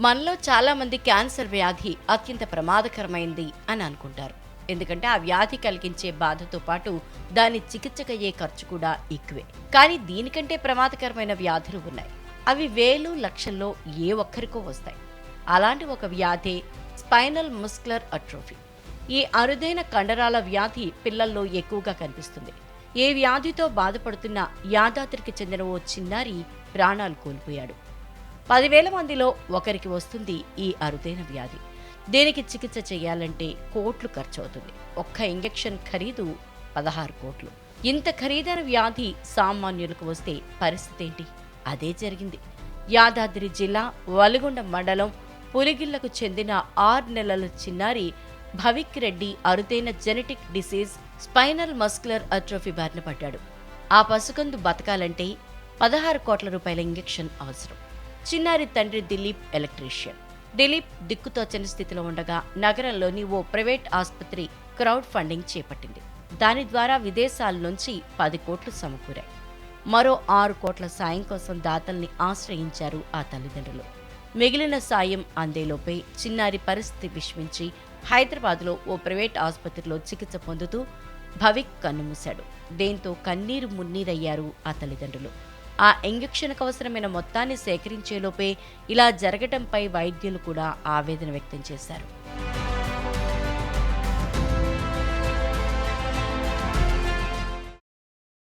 మనలో చాలా మంది క్యాన్సర్ వ్యాధి అత్యంత ప్రమాదకరమైంది అని అనుకుంటారు. ఎందుకంటే ఆ వ్యాధి కలిగించే బాధతో పాటు దాని చికిత్సకయ్యే ఖర్చు కూడా ఎక్కువే. కానీ దీనికంటే ప్రమాదకరమైన వ్యాధులు ఉన్నాయి. అవి వేలు లక్షల్లో ఏ ఒక్కరికో వస్తాయి. అలాంటి ఒక వ్యాధే స్పైనల్ ముస్కులర్ అట్రోఫీ. ఈ అరుదైన కండరాల వ్యాధి పిల్లల్లో ఎక్కువగా కనిపిస్తుంది. ఏ వ్యాధితో బాధపడుతున్న యాదాద్రికి చెందిన ఓ చిన్నారి ప్రాణాలు కోల్పోయాడు. పదివేల మందిలో ఒకరికి వస్తుంది ఈ అరుదైన వ్యాధి. దీనికి చికిత్స చేయాలంటే కోట్లు ఖర్చు అవుతుంది ఒక్క ఇంజెక్షన్ ఖరీదు పదహారు కోట్లు. ఇంత ఖరీదైన వ్యాధి సామాన్యులకు వస్తే పరిస్థితి ఏంటి? అదే జరిగింది. యాదాద్రి జిల్లా వలిగొండ మండలం పులిగిళ్ళకు చెందిన ఆరు నెలల చిన్నారి భవిక్ రెడ్డి అరుదైన genetic disease spinal muscular atrophy బారిన పడ్డాడు. ఆ పసుకందు బతకాలంటే పదహారు కోట్ల రూపాయల ఇంజెక్షన్ అవసరం. చిన్నారి తండ్రి దిలీప్ ఎలక్ట్రీషియన్. దిలీప్ దిక్కుతోచని స్థితిలో ఉండగా నగరంలోని ఓ ప్రైవేట్ ఆసుపత్రి క్రౌడ్ ఫండింగ్ చేపట్టింది. దాని ద్వారా విదేశాల నుంచి పది కోట్లు సమకూరాయి. మరో ఆరు కోట్ల సాయం కోసం దాతల్ని ఆశ్రయించారు ఆ తల్లిదండ్రులు. మిగిలిన సాయం అందేలోపే చిన్నారి పరిస్థితి విషమించి హైదరాబాద్లో ఓ ప్రైవేట్ ఆసుపత్రిలో చికిత్స పొందుతూ భవిక్ కన్నుమూశాడు దీంతో కన్నీరు మున్నీరయ్యారు ఆ తల్లిదండ్రులు. ఆ ఇంజక్షన్కు అవసరమైన మొత్తాన్ని సేకరించేలోపే ఇలా జరగటంపై వైద్యులు కూడా ఆవేదన వ్యక్తం చేశారు.